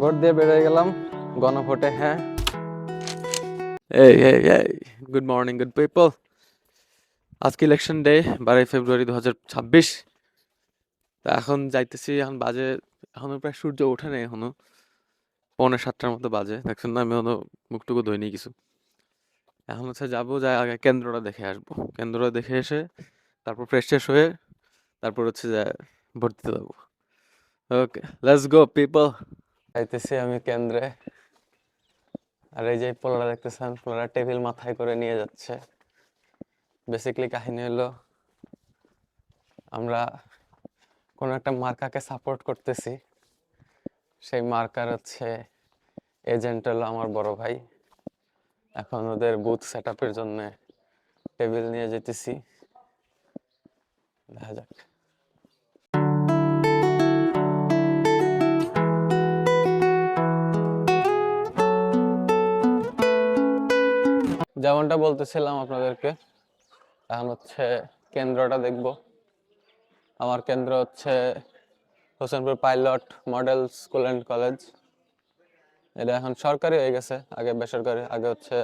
Vote দিয়ে বেরোয় গেলাম, গণভোটে হ্যাঁ। এই এই এই গুড মর্নিং গুড পিপল আজকে ইলেকশন ডে বারোই ফেব্রুয়ারি দু হাজার ছাব্বিশ। তা এখন যাইতেছি, এখন বাজে, এখনও প্রায় সূর্য ওঠে নাই এখনও। পৌনে সাতটার মতো বাজে, দেখছেন না? আমি এখনও মুখটুকু ধুইনি কিছু। এখন হচ্ছে যাব, যাই আগে কেন্দ্রটা দেখে আসব। কেন্দ্রটা দেখে এসে, তারপর ফ্রেশ ট্রেশ হয়ে, তারপর হচ্ছে দিতে যাব। ওকে লেটস গো পিপল যাইতেছি আমি কেন্দ্রে। আর এই যে পোলারা দেখতেছেন, পোলারা টেবিল মাথায় করে নিয়ে যাচ্ছে। বেসিক্যালি কাহিনী হলো, আমরা কোনো একটা মার্কাকে সাপোর্ট করতেছি। সেই মার্কার হচ্ছে এজেন্ট হলো আমার বড় ভাই। এখন ওদের বুথ সেট আপের জন্য টেবিল নিয়ে যেতেছি। দেখা যাক। যেমনটা বলতেছিলাম আপনাদেরকে, এখন হচ্ছে কেন্দ্রটা দেখব। আমার কেন্দ্র হচ্ছে Hossainpur pilot model school and college. এটা এখন সরকারি হয়ে গেছে, আগে বেসরকারি, আগে হচ্ছে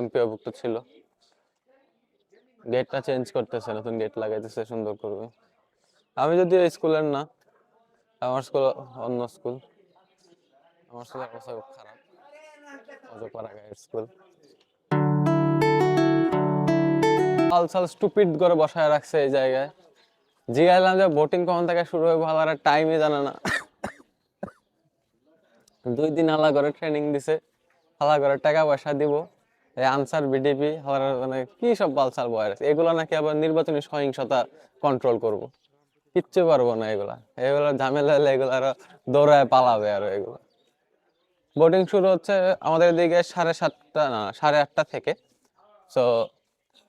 এমপিওভুক্ত ছিল। গেটটা চেঞ্জ করতেছে, নতুন গেট লাগাইতেছে, সুন্দর করবে। আমি যদি স্কুলের না, আমার স্কুল অন্য স্কুল আমার স্কুলের অবস্থা খুব খারাপ। অজপাড়া গায়ের স্কুল স্টুপিড করে বসায় রাখছে এই জায়গায়। যে ভোটিং কখন থেকে শুরু ভালো আর টাইমই জানে না। দুই দিন করে ট্রেনিং দিছে করে টাকা পয়সা দিব। এই আনসার বিডিপি মানে সব এগুলো নাকি আবার নির্বাচনী সহিংসতা কন্ট্রোল করব। কিচ্ছু পারব না এগুলা। এগুলো ঝামেলা হলে এগুলো আরও দৌড়ায় পালাবে আরও এগুলো। বোটিং শুরু হচ্ছে আমাদের দিকে সাড়ে সাতটা, না, সাড়ে আটটা থেকে। সো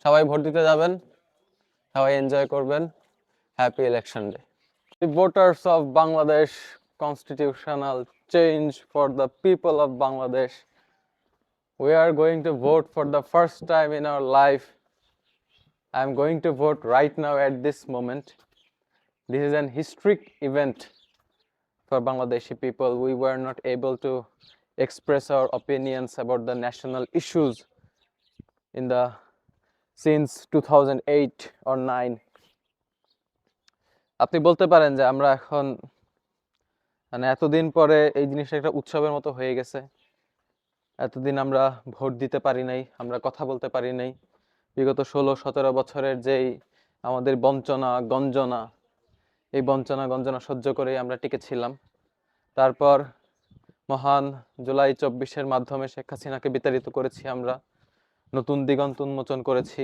সবাই ভোট দিতে যাবেন, সবাই এনজয় করবেন। Happy election day voters of Bangladesh constitutional change for the people of Bangladesh we are going to vote for the first time in our life I am going to vote right now at this moment this is an historic event for Bangladeshi people we were not able to express our opinions about the national issues in the since 2008 or 9 আপনি বলতে পারেন যে আমরা এখন মানে এতদিন পরে এই জিনিসটা একটা উৎসবের মতো হয়ে গেছে। এতদিন আমরা ভোট দিতে পারি নাই, আমরা কথা বলতে পারি নাই। বিগত ষোলো, সতেরো বছরের যেই আমাদের বঞ্চনা, গঞ্জনা, এই বঞ্চনা, গঞ্জনা সহ্য করেই আমরা টিকেছিলাম। তারপর মহান জুলাই চব্বিশের মাধ্যমে শেখ হাসিনাকে বিতাড়িত করেছি আমরা। নতুন দিগন্ত উন্মোচন করেছি।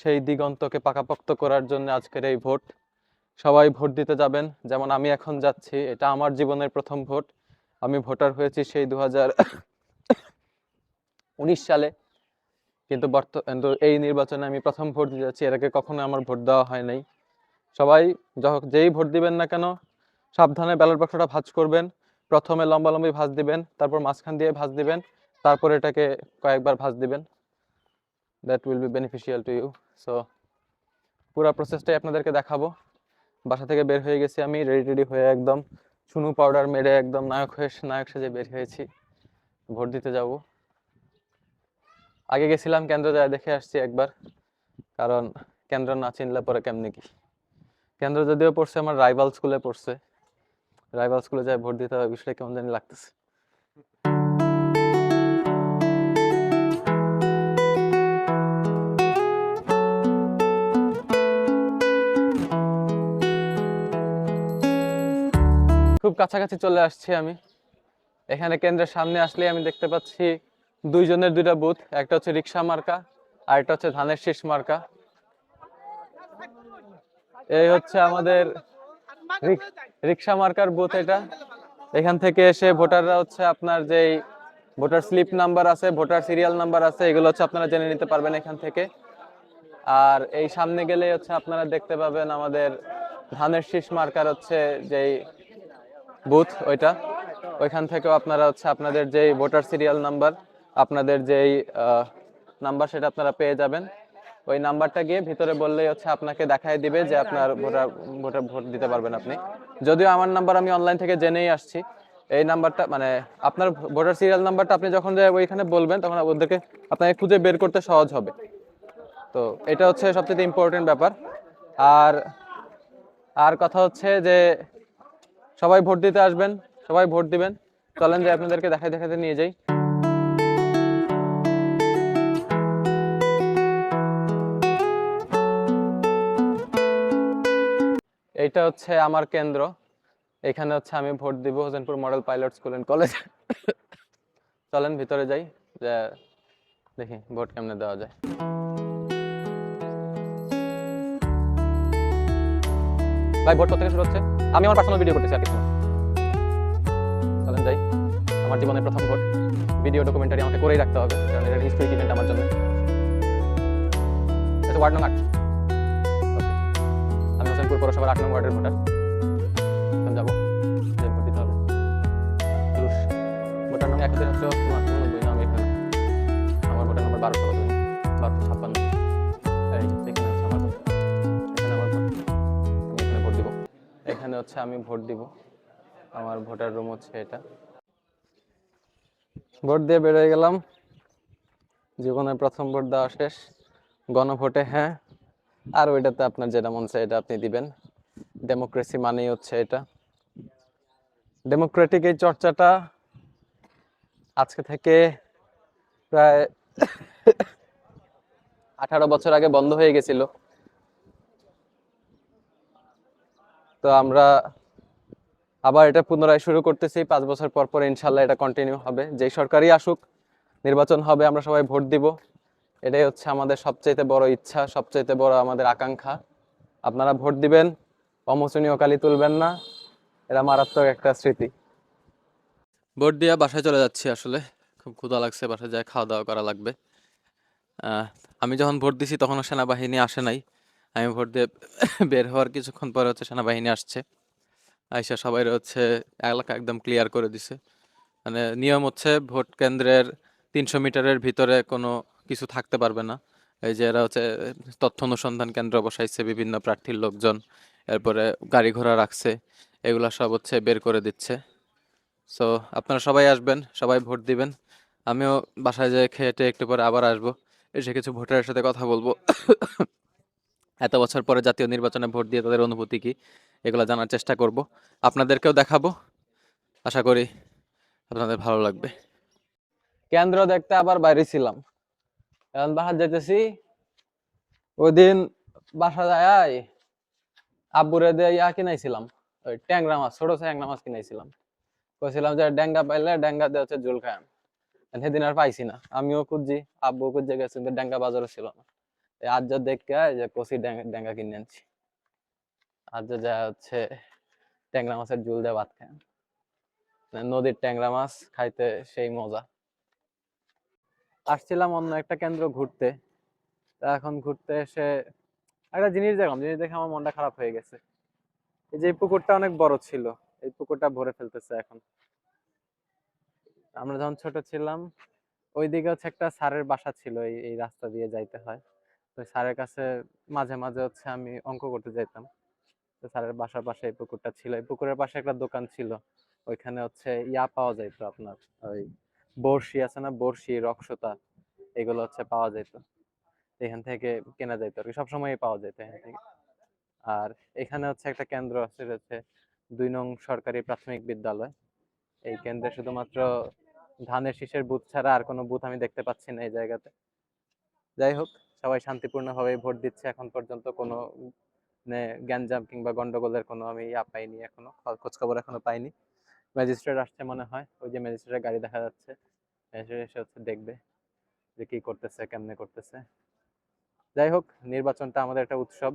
সেই দিগন্তকে পাকাপোক্ত করার জন্য আজকের এই ভোট। সবাই ভোট দিতে যাবেন। যেমন আমি এখন যাচ্ছি, এটা আমার জীবনের প্রথম ভোট। আমি ভোটার হয়েছি সেই দু উনিশ সালে। কিন্তু বর্ত এই নির্বাচনে আমি প্রথম ভোট দিতে যাচ্ছি। এর আগে কখনো আমার ভোট দেওয়া হয় নাই। সবাই যেই ভোট দিবেন না কেন, সাবধানে ব্যালট বাক্সটা ভাঁজ করবেন। প্রথমে লম্বা লম্বি ভাঁজ দিবেন, তারপর মাঝখান দিয়ে ভাঁজ দিবেন, তারপর এটাকে কয়েকবার ভাঁজ দিবেন। That will be beneficial to you so পুরো প্রসেসটাই আপনাদেরকে দেখাবো। বাসা থেকে বের হয়ে গেছি আমি রেডি টেডি হয়ে একদম চুনু পাউডার মেরে একদম নায়ক হয়ে নায়ক সেজে বের হয়েছি। ভোট দিতে যাব। আগে গেছিলাম কেন্দ্র যায় দেখে আসছি একবার, কারণ কেন্দ্র না চিনলে পরে কেমনি কি। কেন্দ্র যদিও পড়ছে, আমার রাইভাল স্কুলে পড়ছে। রাইভাল স্কুলে যায় ভোট দিতে হবে বিষয়টা কেমন জানি লাগতেছে। খুব কাছাকাছি চলে আসছি আমি। এখানে কেন্দ্রের সামনে আসলে আমি দেখতে পাচ্ছি দুইজনের দুইটা বুথ, একটা হচ্ছে রিক্সা মার্কা আর একটা হচ্ছে ধানের শীষ মার্কা। এই হচ্ছে আমাদের রিক- রিক্সা মার্কার বুথ এটা। এখান থেকে এসে ভোটাররা হচ্ছে আপনার যেই ভোটার স্লিপ নাম্বার আছে, ভোটার সিরিয়াল নাম্বার আছে, এগুলো হচ্ছে আপনারা জেনে নিতে পারবেন এখান থেকে। আর এই সামনে গেলে হচ্ছে আপনারা দেখতে পাবেন আমাদের ধানের শীষ মার্কার হচ্ছে যেই বুথ ওইটা। ওইখান থেকেও আপনারা হচ্ছে আপনাদের যেই ভোটার সিরিয়াল নাম্বার, আপনাদের যেই নাম্বার সেটা আপনারা পেয়ে যাবেন। ওই নাম্বারটা গিয়ে ভিতরে বললেই হচ্ছে আপনাকে দেখাই দিবে যে আপনার ভোটার ভোটার ভোট দিতে পারবেন আপনি। যদিও আমার নাম্বার আমি অনলাইন থেকে জেনেই আসছি, এই নাম্বারটা মানে আপনার ভোটার সিরিয়াল নাম্বারটা আপনি যখন ওইখানে বলবেন তখন ওদেরকে আপনাকে খুঁজে বের করতে সহজ হবে। তো এটা হচ্ছে সবচেয়ে ইম্পর্টেন্ট ব্যাপার। আর আর কথা হচ্ছে যে সবাই ভোট দিতে আসবেন, সবাই ভোট দিবেন। চলেন যে আপনাদেরকে দেখাই দেখাতে নিয়ে যাই। এইটা হচ্ছে আমার কেন্দ্র। এখানে হচ্ছে আমি ভোট দিব Hossainpur model pilot school and college. চলেন ভিতরে যাই দেখি ভোট কেমনে দেওয়া যায়। ভাই, ভোট থেকে শুরু হচ্ছে? আমি আমার পার্সোনাল ভিডিও করতেছি, আর কিছু। চলেন যাই। আমার জীবনের প্রথম ভোট। ভিডিও ডকুমেন্টারি আমাকে করেই রাখতে হবে, কারণ এটা হিস্ট্রিক ইভেন্ট আমার জন্য। এটা ওয়ার্ড নং আট. আমি হোসেনপুর পৌরসভার আট নং ওয়ার্ডের ভোটার। হচ্ছে আমি ভোট দিব। আমার ভোটার রুম হচ্ছে এটা। ভোট দিয়ে বেরোয় গেলাম। জীবনের প্রথম ভোট দেওয়া শেষ। গণভোটে হ্যাঁ। আর ওইটাতে আপনার যেটা মন চায় এটা আপনি দিবেন। ডেমোক্রেসি মানেই হচ্ছে এটা। ডেমোক্রেটিক এই চর্চাটা আজকে থেকে প্রায় আঠারো বছর আগে বন্ধ হয়ে গেছিল। তো আমরা আবার এটা পুনরায় শুরু করতেছি। পাঁচ বছর পর পর ইনশাল্লাহ এটা কন্টিনিউ হবে। যেই সরকারই আসুক, নির্বাচন হবে, আমরা সবাই ভোট দিব। এটাই হচ্ছে আমাদের সবচাইতে বড় ইচ্ছা, সবচাইতে বড় আমাদের আকাঙ্ক্ষা। আপনারা ভোট দিবেন, অমোচনীয় কালি তুলবেন না এটা মারাত্মক একটা স্মৃতি। ভোট দিয়ে বাসায় চলে যাচ্ছি আসলে। খুব ক্ষুধা লাগছে, বাসায় যায় খাওয়া দাওয়া করা লাগবে। আমি যখন ভোট দিছি তখনও সেনাবাহিনী আসে নাই। আমি ভোট দিয়ে বের হওয়ার কিছুক্ষণ পরে হচ্ছে সেনাবাহিনী আসছে। আইসা সবাই হচ্ছে এলাকা একদম ক্লিয়ার করে দিছে। মানে নিয়ম হচ্ছে ভোট কেন্দ্রের তিনশো মিটারের ভিতরে কোনো কিছু থাকতে পারবে না। এই যে এরা হচ্ছে তথ্য অনুসন্ধান কেন্দ্র বসাইছে বিভিন্ন প্রার্থীর লোকজন, এরপরে গাড়ি ঘোড়া রাখছে, এগুলা সব হচ্ছে বের করে দিচ্ছে। সো আপনারা সবাই আসবেন, সবাই ভোট দিবেন। আমিও বাসায় যেয়ে খেয়ে একটু পরে আবার আসব। এসে কিছু ভোটারের সাথে কথা বলব। এত বছর পরে জাতীয় নির্বাচনে ভোট দিয়ে তাদের অনুভূতি কি? এগুলো জানার চেষ্টা করব। আপনাদেরকেও দেখাবো। আশা করি আপনাদের ভালো লাগবে। কেন্দ্র দেখতে আবার বাইরে ছিলাম। এখন বাসার যাইতেছি। ওই দিন বাসা যায় আব্বুরে দিয়ে ইয়া কিনাইছিলাম। ওই ট্যাংরা মাছ, ছোট ট্যাংরা মাছ কিনাইছিলাম। কইছিলাম যে ড্যাঙ্গা পাইলে ড্যাঙ্গা দিয়ে হচ্ছে জোল খায়াম সেদিন আর পাইছি না। আমিও খুঁজছি আব্বু খুঁজে গেছে, কিন্তু ড্যাঙ্গা বাজারও ছিল না। এই আজ যা কষি ড্যাঙ্গা কিনে আনছি। আজ যা হচ্ছে ট্যাংরা মাছের ঝুল দিয়ে ভাত খায়। মানে নদীর ট্যাংরা মাছ খাইতে সেই মজা। আসছিলাম অন্য একটা কেন্দ্র ঘুরতে। এখন ঘুরতে এসে একটা জিনিস দেখলাম, জিনিস দেখে আমার মনটা খারাপ হয়ে গেছে। এই যে পুকুরটা অনেক বড় ছিল, এই পুকুরটা ভরে ফেলতেছে এখন। আমরা যখন ছোট ছিলাম, ওইদিকে হচ্ছে একটা স্যারের বাসা ছিল এই রাস্তা দিয়ে যাইতে হয়। তো স্যারের কাছে মাঝে মাঝে হচ্ছে আমি অঙ্ক করতে যাইতাম। তো স্যারের বাসার পাশে এই পুকুরটা ছিল। এই পুকুরের পাশে একটা দোকান ছিল। ওইখানে হচ্ছে ইয়া পাওয়া যাইতো আপনার, ওই বড়শি আছে না? বড়শি, রক্সতা, এগুলো হচ্ছে পাওয়া যেত এখান থেকে কেনা যাইতো আর কি। সবসময়ই পাওয়া যেত এখান থেকে। আর এখানে হচ্ছে একটা কেন্দ্র আছে হচ্ছে দুই নং সরকারি প্রাথমিক বিদ্যালয়। এই কেন্দ্রে শুধুমাত্র ধানের শীষের বুথ ছাড়া আর কোনো বুথ আমি দেখতে পাচ্ছি না এই জায়গাতে। যাই হোক সবাই শান্তিপূর্ণভাবে ভোট দিচ্ছে। এখন পর্যন্ত কোনো মানে গ্যাঞ্জাম কিংবা গন্ডগোলের কোনো আমি ইয়া পাইনি এখনও, খোঁজ খবর এখনও পাইনি। ম্যাজিস্ট্রেট আসছে মনে হয়, ওই যে ম্যাজিস্ট্রেটের গাড়ি দেখা যাচ্ছে। ম্যাজিস্ট্রেট এসে হচ্ছে দেখবে যে কি করতেছে, কেমনে করতেছে। যাই হোক, নির্বাচনটা আমাদের একটা উৎসব।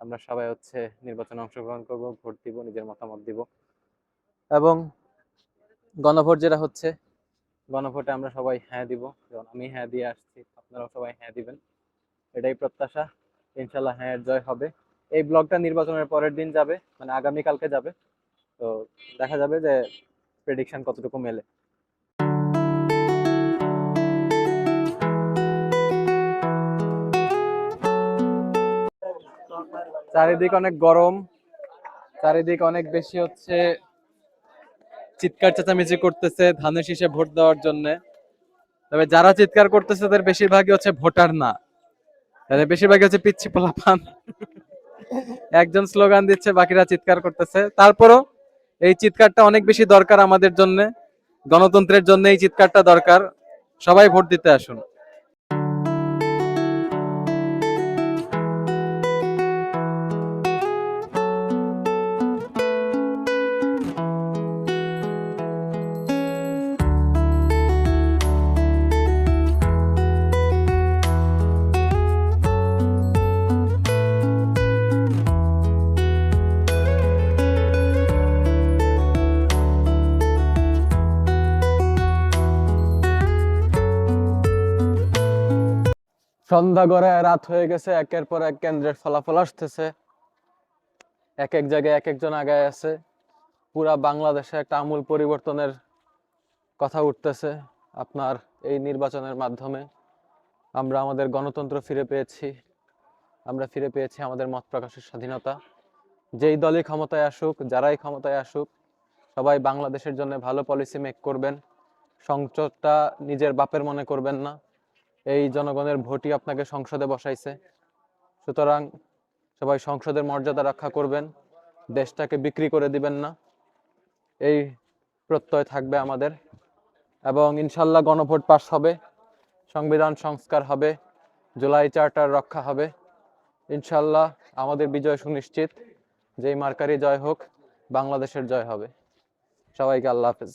আমরা সবাই হচ্ছে নির্বাচনে অংশগ্রহণ করব, ভোট দিব, নিজের মতামত দিব। এবং গণভোট যেটা হচ্ছে, গণভোটে আমরা সবাই হ্যাঁ দিব। যেমন আমি হ্যাঁ দিয়ে আসছি। আপনারাও সবাই হ্যাঁ দিবেন। এটাই প্রত্যাশা। ইনশাল্লাহ হ্যাঁ জয় হবে। এই ব্লগটা নির্বাচনের পরের দিন যাবে মানে আগামীকালকে যাবে। তো দেখা যাবে যে প্রেডিকশন কতটুকু মেলে। চারিদিক অনেক গরম, চারিদিক অনেক বেশি হচ্ছে চিৎকার চেঁচামেচি করতেছে ধানের শীষে ভোট দেওয়ার জন্য। তবে যারা চিৎকার করতেছে, তাদের বেশিরভাগই হচ্ছে ভোটার না। তাদের বেশিরভাগই হচ্ছে পিচ্ছি পোলাপান। একজন স্লোগান দিচ্ছে, বাকিরা চিৎকার করতেছে। তারপরও এই চিৎকারটা অনেক বেশি দরকার আমাদের জন্য। গণতন্ত্রের জন্য এই চিৎকারটা দরকার। সবাই ভোট দিতে আসুন। সন্ধ্যা গড়ায় রাত হয়ে গেছে, একের পর এক কেন্দ্রের ফলাফল আসতেছে। এক এক জায়গায় এক একজন আগায় আছে। পুরা বাংলাদেশে একটা আমূল পরিবর্তনের কথা উঠতেছে আপনার এই নির্বাচনের মাধ্যমে। আমরা আমাদের গণতন্ত্র ফিরে পেয়েছি। আমরা ফিরে পেয়েছি আমাদের মত প্রকাশের স্বাধীনতা। যেই দলই ক্ষমতায় আসুক, যারাই ক্ষমতায় আসুক, সবাই বাংলাদেশের জন্য ভালো পলিসি মেক করবেন। সংসদটা নিজের বাপের মনে করবেন না। এই জনগণের ভোটই আপনাকে সংসদে বসাইছে। সুতরাং সবাই সংসদের মর্যাদা রক্ষা করবেন, দেশটাকে বিক্রি করে দিবেন না। এই প্রত্যয় থাকবে আমাদের এবং ইনশাল্লাহ গণভোট পাস হবে, সংবিধান সংস্কার হবে, জুলাই চার্টার রক্ষা হবে। ইনশাল্লাহ আমাদের বিজয় সুনিশ্চিত, যেই মার্কারি জয় হোক, বাংলাদেশের জয় হবে। সবাইকে আল্লাহ হাফেজ।